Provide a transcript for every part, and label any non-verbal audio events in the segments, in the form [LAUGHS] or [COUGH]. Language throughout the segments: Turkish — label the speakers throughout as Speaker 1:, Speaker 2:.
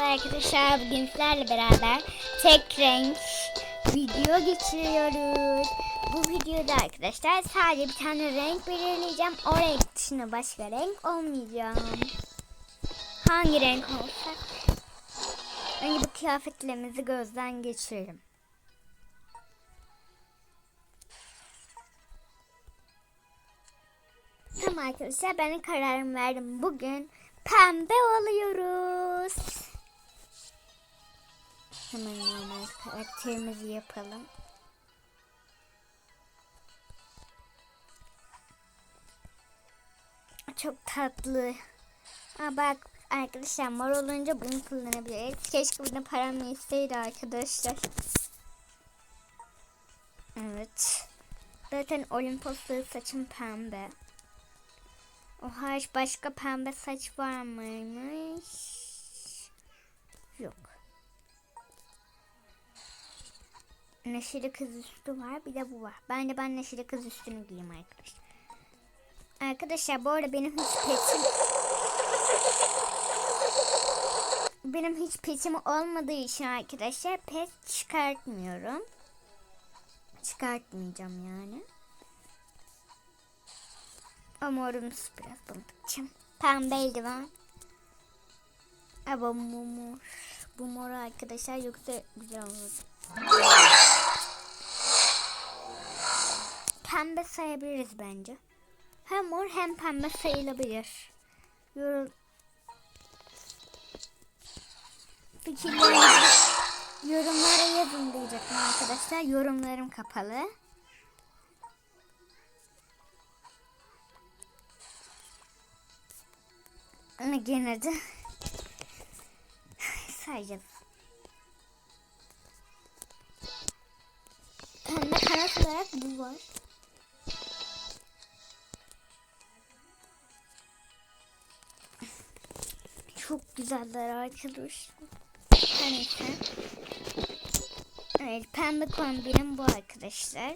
Speaker 1: Arkadaşlar bugün sizlerle beraber tek renk video geçiriyoruz. Bu videoda arkadaşlar sadece bir tane renk belirleyeceğim. O renk dışında başka renk olmayacağım. Hangi renk olsa. Önce bu kıyafetlerimizi gözden geçirelim. Tamam arkadaşlar ben kararımı verdim. Bugün pembe oluyoruz. Hemen normal karakterimizi yapalım. Çok tatlı. Aa bak arkadaşlar mor olunca bunu kullanabiliriz. Keşke buna param yetseydi arkadaşlar. Evet. Zaten Olimpos'ta saçım pembe. O hariç başka pembe saç var mıymış? Neşeli kız üstü var. Bir de bu var. Ben de ben neşeli kız üstünü giyeyim arkadaşlar. Arkadaşlar bu arada benim hiç petim benim hiç petim olmadığı için arkadaşlar pet çıkartmıyorum. Çıkartmayacağım yani. Ama orumuz biraz bandıkçım. Pembe eldiven. Ama bu mor. Bu mor arkadaşlar yoksa güzel olur. Pembe sayabiliriz bence. Hem mor hem pembe sayılabilir. Yorum... Fikirlerinizi yorumlara yazın diyecektim arkadaşlar. Yorumlarım kapalı. Ama gene de [LAUGHS] sayacağız. Pembe kanat olarak bu var. Çok güzeller. Her Neyse. Evet pembe kombinim bu arkadaşlar.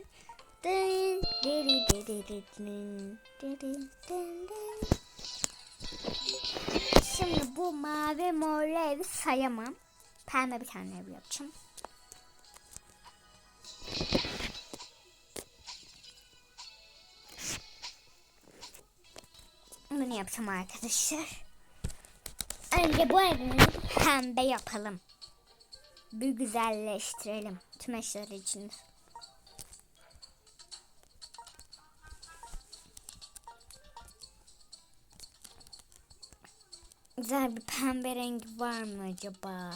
Speaker 1: Şimdi bu mavi morlu evi sayamam. Pembe bir tane ev yapacağım. Bunu yapacağım arkadaşlar. Önce bu evimizi pembe yapalım. Bir güzelleştirelim. Tüm eşyalar için. Güzel bir pembe rengi var mı acaba?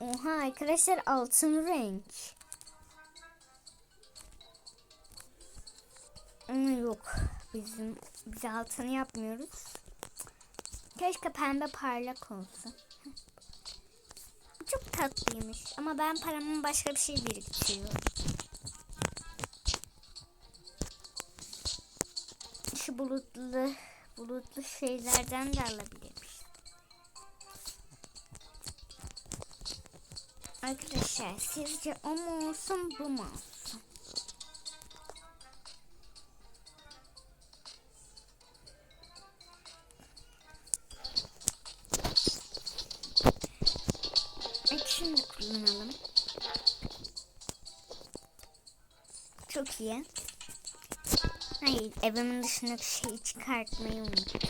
Speaker 1: Oha arkadaşlar altın renk. Ama yok. Bizim biz altını yapmıyoruz. Keşke pembe parlak olsa. Çok tatlıymış. Ama ben paramın başka bir şey biriktiriyorum. Şu bulutlu bulutlu şeylerden de alabiliriz. Arkadaşlar sizce o mu olsun bu mu olsun? Evimin dışındaki şeyi çıkartmayı unuttum.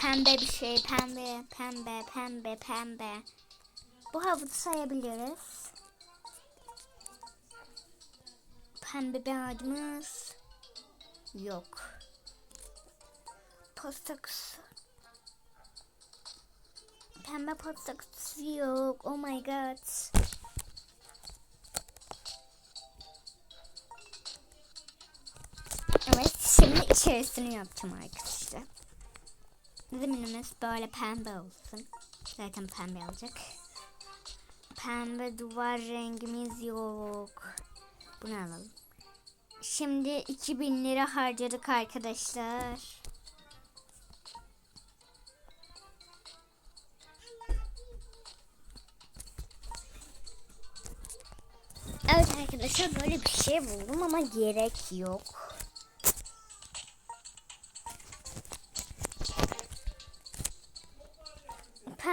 Speaker 1: Pembe bir şey pembe pembe pembe pembe. Bu havuzu sayabiliriz. Pembe bir ağacımız yok. Posta kutusu. Pembe posta kutusu yok. Oh my god. Şimdi içerisini yapacağım arkadaşlar. Zeminimiz böyle pembe olsun. Zaten pembe olacak. Pembe duvar rengimiz yok. Bunu alalım. Şimdi 2000 lira harcadık arkadaşlar. Evet arkadaşlar böyle bir şey buldum ama gerek yok.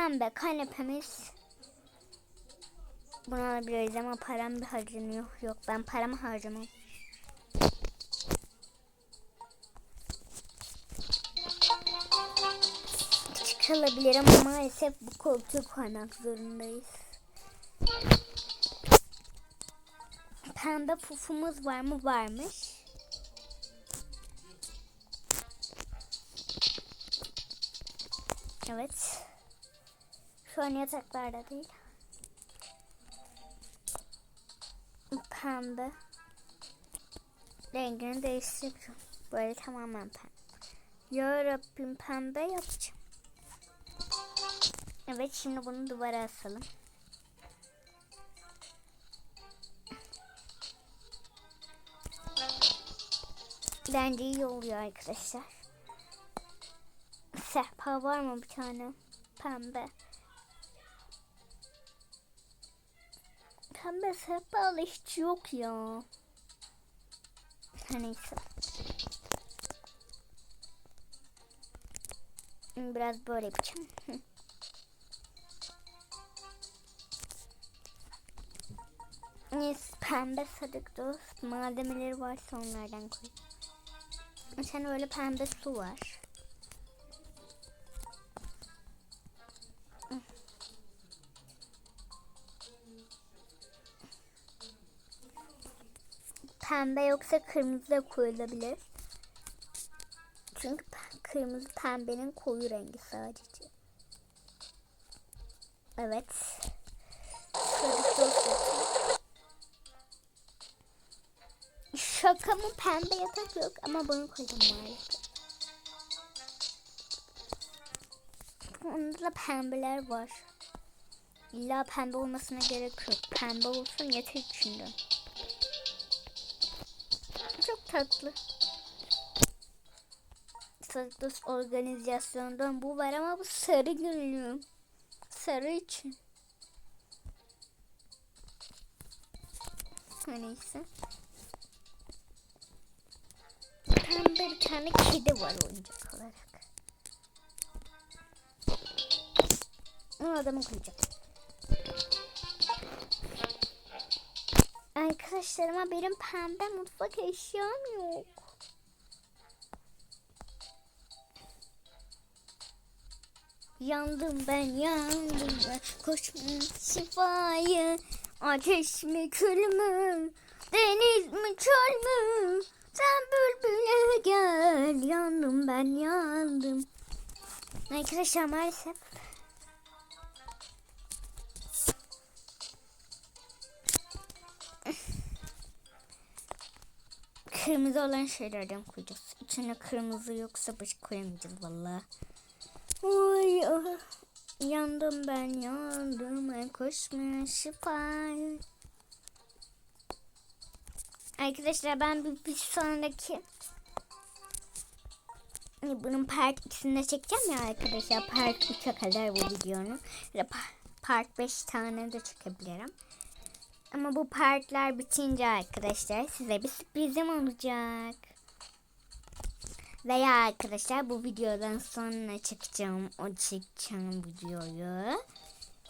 Speaker 1: Pembe kanepemiz. Bunu alabiliriz ama param bir harcanıyor. Yok ben paramı harcamam. Çıkılabilir ama maalesef bu koltuğu koymak zorundayız. Pembe pufumuz var mı? Varmış. Evet. Şu an yataklarda değil. Pembe. Rengini değiştireceğim. Böyle tamamen pembe. Ya Rabbim pembe yapacağım. Evet şimdi bunu duvara asalım. Bence iyi oluyor arkadaşlar. Sehpa var mı bir tane? Pembe. Pembe sehpalı hiç yok ya. Her Neyse. Biraz böyle yapacağım. [LAUGHS] Neyse pembe sadık dost malzemeleri varsa onlardan koy. Sen öyle pembe su var. Pembe yoksa kırmızı da koyulabilir. Çünkü kırmızı pembenin koyu rengi sadece. Evet. Şaka mı pembe yatak yok ama bunu koydum maalesef. Onda da pembeler var. İlla pembe olmasına gerek yok. Pembe olsun yeter içinde. Tatlı. Sadıklıs organizasyondan bu var ama bu sarı günlüğüm. Sarı için. Neyse. Pembe bir tane kedi var oyuncak olarak. O adamı koyacağım. Arkadaşlarıma benim pembe mutfak eşyam yok. Yandım ben yandım ben. Koşma şifayı Ateş mi kül mü deniz mi çöl mü? Sen bülbüle gel. Yandım ben yandım. Arkadaşlar maalesef Kırmızı olan şeylerden koyacağız. İçine kırmızı yoksa başka koyamayacağız vallahi. Oy, oh. Yandım ben yandım ben koşmaya şifayı. Arkadaşlar ben bir, bir sonraki bunun part 2'sinde çekeceğim ya arkadaşlar. Part 3'e kadar bu videonun. Part 5 tane de çekebilirim. Ama bu partlar bitince arkadaşlar size bir sürprizim olacak. Veya arkadaşlar bu videodan sonra çekeceğim o çekeceğim videoyu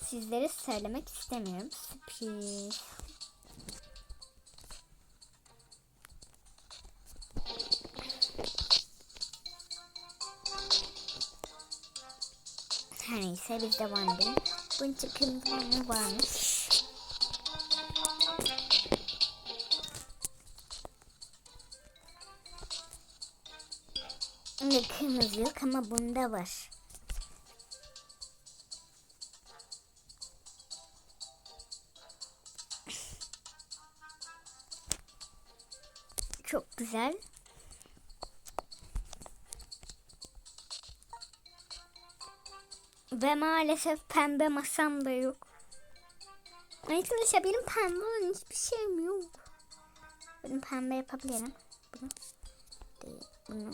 Speaker 1: sizlere söylemek istemiyorum. Sürpriz. Her neyse biz devam edelim. Bunun çıkıntıları varmış. Kırmızı yok ama bunda var. Çok güzel. Ve maalesef pembe masam da yok. Arkadaşlar benim pembe olan hiçbir şeyim yok. Benim pembe yapabilirim. Bunu. Bunu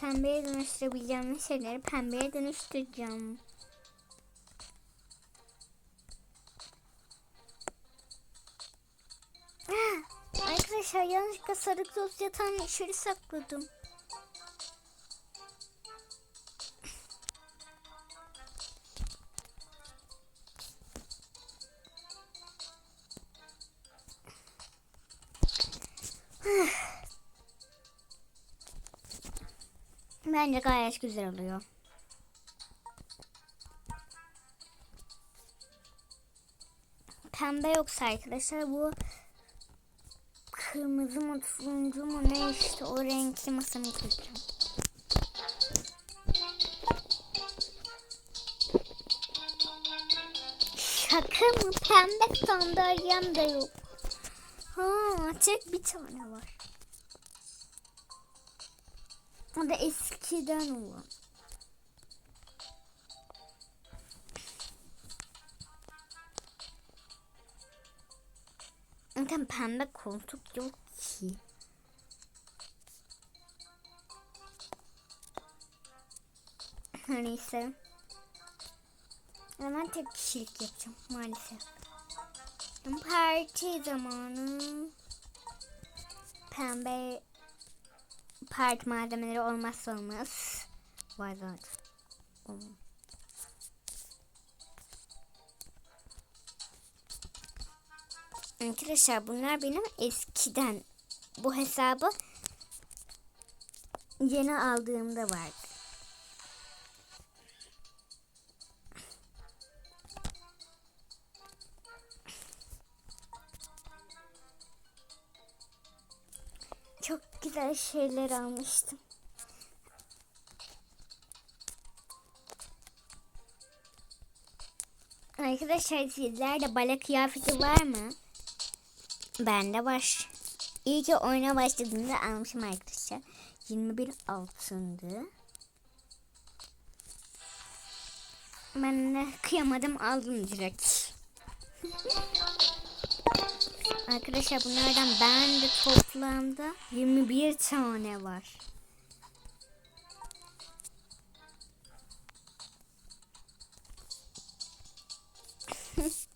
Speaker 1: Pembeye dönüştürebileceğim şeyleri pembeye dönüştüreceğim. [GASPS] Arkadaşlar yanlışlıkla sarı yatağını içeri sakladım. Bence gayet güzel oluyor. Pembe yoksa arkadaşlar bu kırmızı mı turuncu mu ne işte o renkli masamı koyacağım. Şaka mı? Pembe sandalyem de yok. Ha, tek bir tane var. O da eskiden olan. Zaten pembe koltuk yok ki. Her Neyse. Hemen tek kişilik yapacağım maalesef. Parti zamanı. Pembe parti malzemeleri olmazsa olmaz. Var zaten. Arkadaşlar bunlar benim eskiden bu hesabı yeni aldığımda vardı. Güzel şeyler almıştım. Arkadaşlar sizlerde bala kıyafeti var mı? Bende var. İyi ki oyuna başladığımda almışım arkadaşlar. 21 altındı. Ben de kıyamadım aldım direkt. Arkadaşlar bunlardan ben de toplamda 21 tane var. [LAUGHS]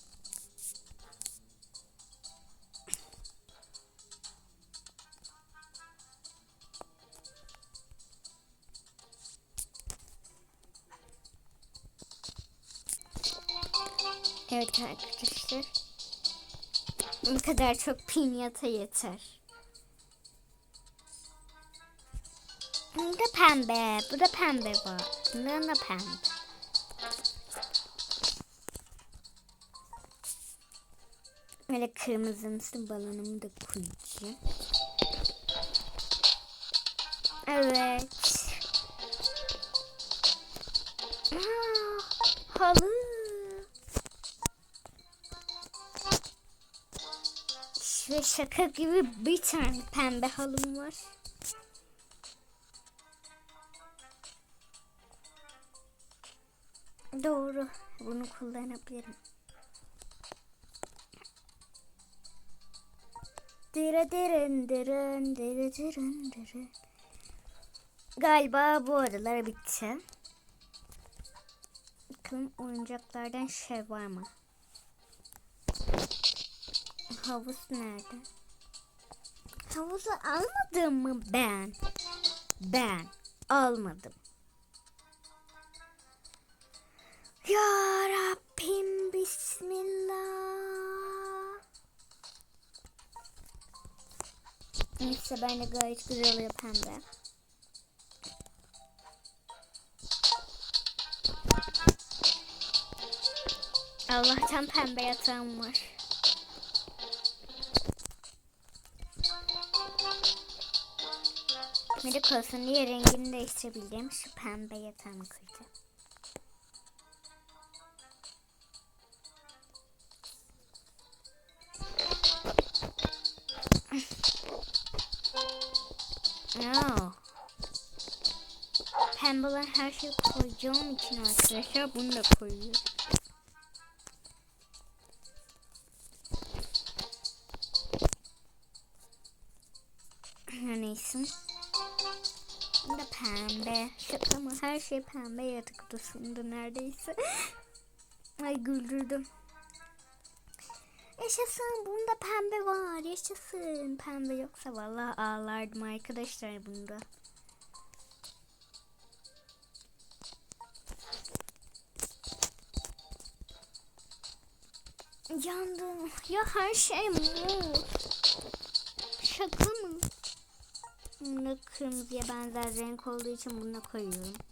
Speaker 1: Evet arkadaşlar. Kadar çok pinyata yeter. Bu da pembe. Bu da pembe var. Bundan da pembe. Böyle kırmızımsı balonumu da koyacağım. Evet. Aa, halı. Ve şaka gibi bir tane pembe halım var. Doğru. Bunu kullanabilirim. Dırı dırın dırın dırı dırın dırın. Galiba bu aralar bitti. Bakalım oyuncaklardan şey var mı? Havuz nerede? Havuzu almadım mı ben? Ben almadım. Ya Rabbim Bismillah. Neyse ben de gayet güzel oluyor pembe. Allah'tan pembe yatağım var. Merak olsun diye rengini değiştirebildiğim şu pembe yatağımı koyacağım. No. Pembe olan her şeyi koyacağım için arkadaşlar bunu da koyuyorum. Şey pembe yatak odasında neredeyse. [GASPS] Ay güldürdüm. Yaşasın bunda pembe var. Yaşasın. Pembe yoksa vallahi ağlardım arkadaşlar bunda. Yandım. Ya her şey mor. Şaka mı? Bunu kırmızıya benzer renk olduğu için buna koyuyorum.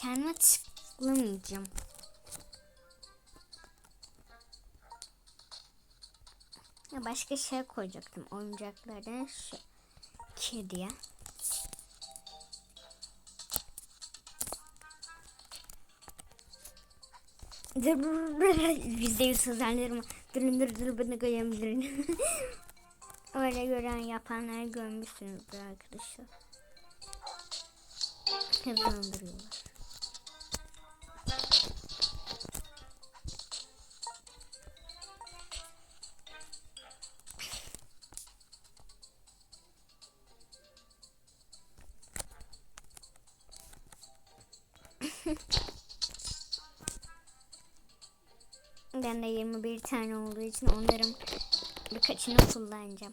Speaker 1: Kendime tıklamayacağım. Ya başka şey koyacaktım oyuncaklardan şu kediye. Yüzde yüz sözlerimi durun dur dur bana koyabilirim. [LAUGHS] Öyle gören yapanları görmüşsünüzdür arkadaşlar. Hızlandırıyorlar. Ben de 21 tane olduğu için onların birkaçını kullanacağım.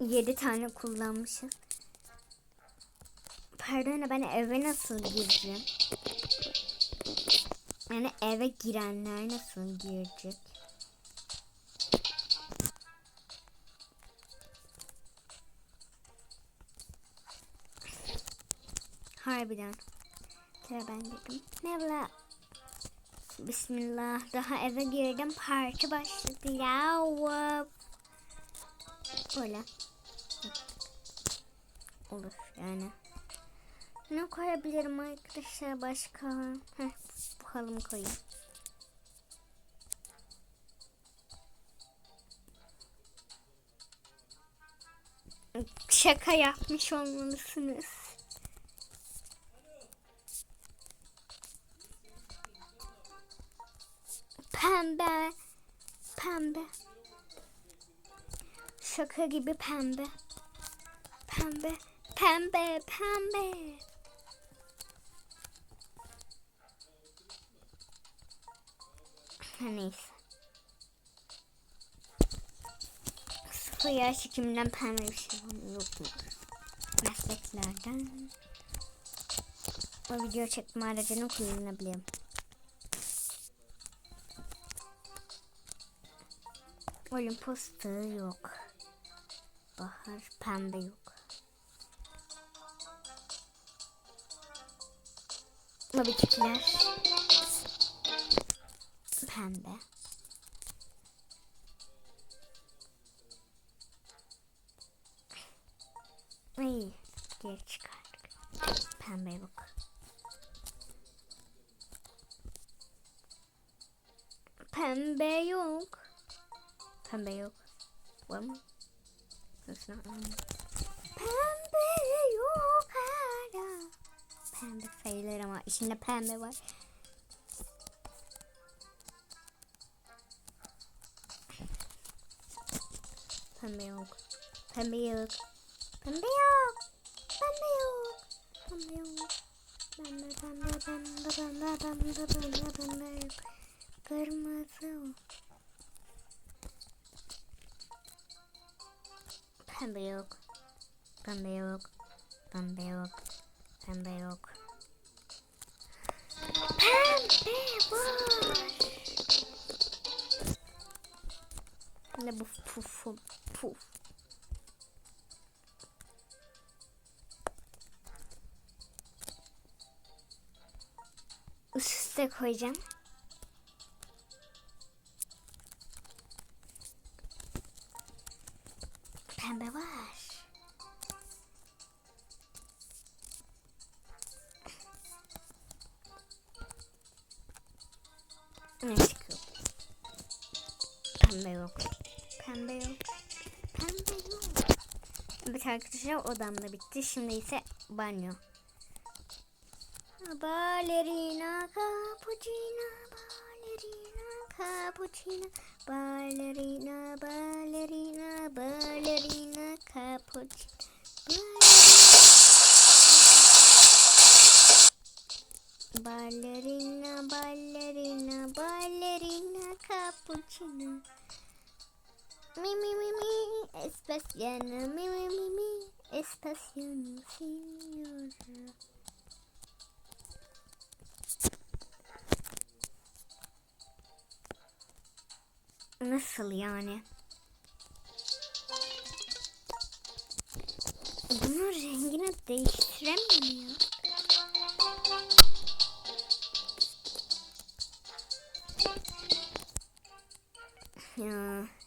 Speaker 1: Yedi tane kullanmışım. Pardon ben eve nasıl gireceğim? Yani eve girenler nasıl girecek? Harbiden. Tabii ben dedim. Merhaba. Bismillah. Daha eve girdim. Parti başladı ya. Böyle. Olur yani. Ne koyabilirim arkadaşlar başka? Heh, bu halımı koyayım. Şaka yapmış olmalısınız. Pembe. Pembe. Şaka gibi pembe. Pembe. Pembe. Pembe. Neyse. Sıfır yaş hekiminden pembe bir şey yok mu? Mesleklerden. O video çekme aracını kullanabilirim. Olimpos dağı yok. Bahar pembe yok. Mobikler pembe. Ay, geri çıkardık. Pembe bak. Pembe yok. Pembe yok. Var mı? That's not one. Pembe yok hala. Pembe sayılır ama içinde pembe var. Pembe yok. Pembe yok. Pembe yok. Pembe yok. Pembe yok. Pembe pembe pembe pembe pembe pembe pembe. Kırmızı Pembe yok. Pembe yok. Pembe yok. Pembe yok. Pembe var. Ne bu puf puf puf. de koyacağım. Arkadaşlar odamda bitti. Şimdi ise banyo. Ballerina cappuccina ballerina cappuccina ballerina ballerina ballerina cappuccina ballerina ballerina ballerina cappuccina mi mi mi mi espaciano mi mi mi mi espaciano signora Nasıl yani? Bunun rengini değiştiremiyor. Ya.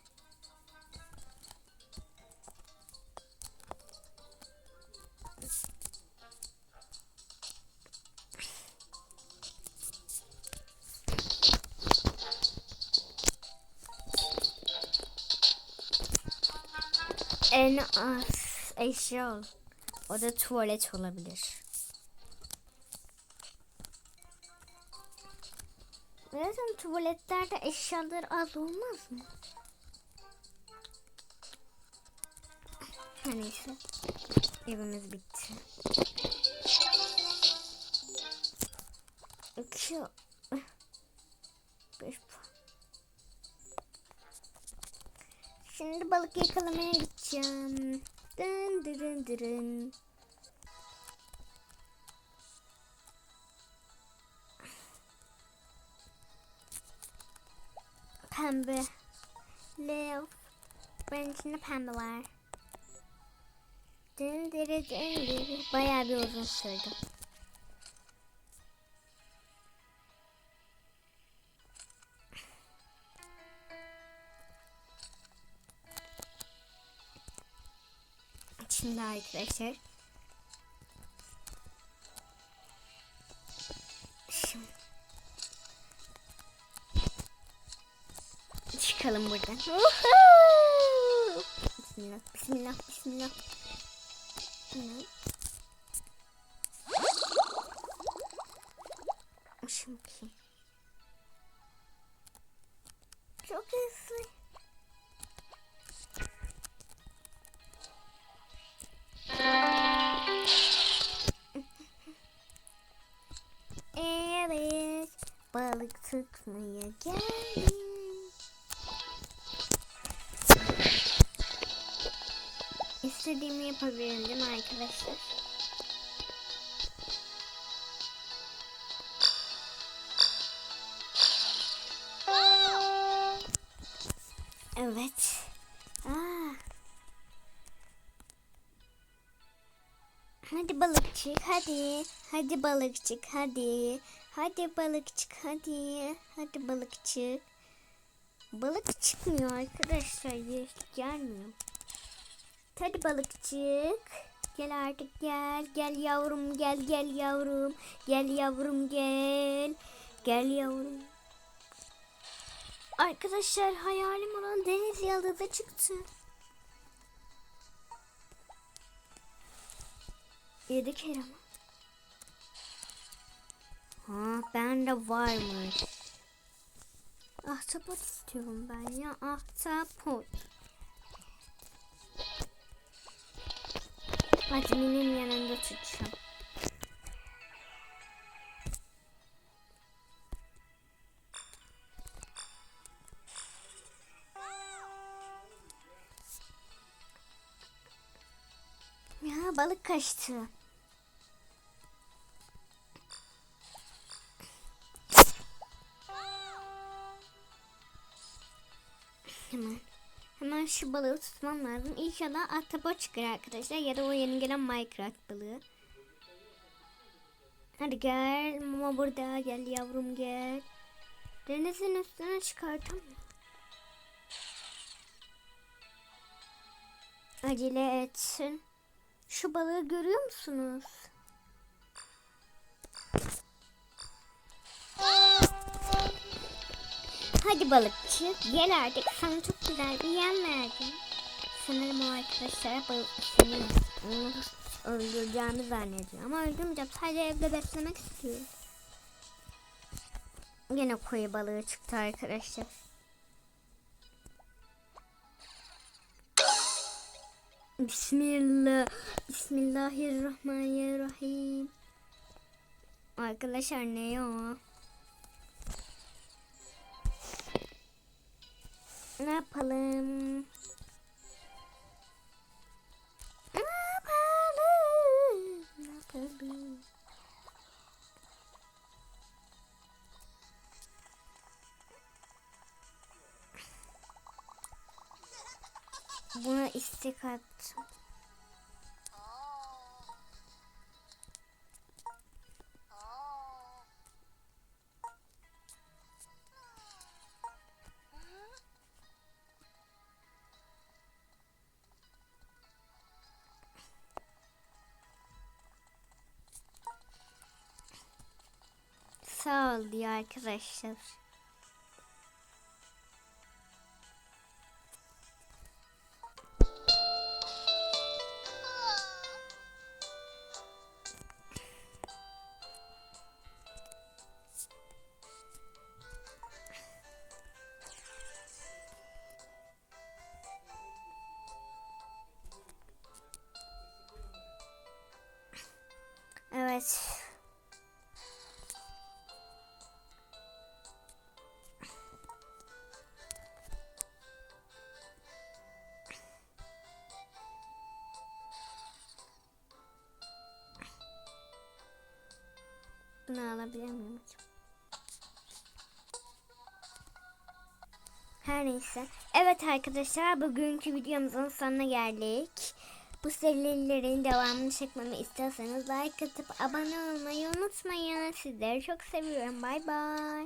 Speaker 1: En az eşya ol. O da tuvalet olabilir. Zaten tuvaletlerde eşyalar az olmaz mı? Neyse. Evimiz bitti. İki. Beş. Şimdi balık yakalamaya gideceğim. Dın dırın dırın. Pembe. Lev. Benim içinde pembe var. Dın dırı dın dırı. Bayağı bir uzun sürdü. Şimdi arkadaşlar. Şimdi. Çıkalım buradan. Bismillah, bismillah, bismillah. Bismillah. Evet, balık tutmaya geldim. İstediğimi yapabilirim değil mi arkadaşlar? Hadi. Hadi balıkçık hadi. Hadi balıkçık hadi. Hadi balıkçık. Balık çıkmıyor arkadaşlar. Gel- Gelmiyor. Hadi balıkçık. Gel artık gel. Gel yavrum gel gel yavrum. Gel yavrum gel. Gel yavrum. Arkadaşlar hayalim olan deniz yıldızı çıktı. Yedi kere mi? Ha bende varmış. Ahtapot istiyorum ben ya ahtapot. Azmi'nin yanında tutacağım. Ya balık kaçtı. Şu balığı tutmam lazım. İnşallah ahtapot çıkar arkadaşlar. Ya da o yeni gelen Minecraft balığı. Hadi gel mama burada gel yavrum gel. Denizin üstüne çıkartamıyorum. Acele etsin. Şu balığı görüyor musunuz? Hadi balıkçı gel artık sana çok güzel bir yem verdim. Sanırım o arkadaşlar balık seni onu öldüreceğimi zannediyor. Ama öldürmeyeceğim sadece evde beslemek istiyorum. Yine koyu balığı çıktı arkadaşlar. Bismillah. Bismillahirrahmanirrahim. Arkadaşlar ne o? Ne yapalım? Ne yapalım? Ne yapalım? Buna istek attım. Sağ ol diyor arkadaşlar. Bunu alabilir miyim acaba? Her neyse. Evet arkadaşlar bugünkü videomuzun sonuna geldik. Bu serilerin devamını çekmemi istiyorsanız like atıp abone olmayı unutmayın. Sizleri çok seviyorum. Bay bay.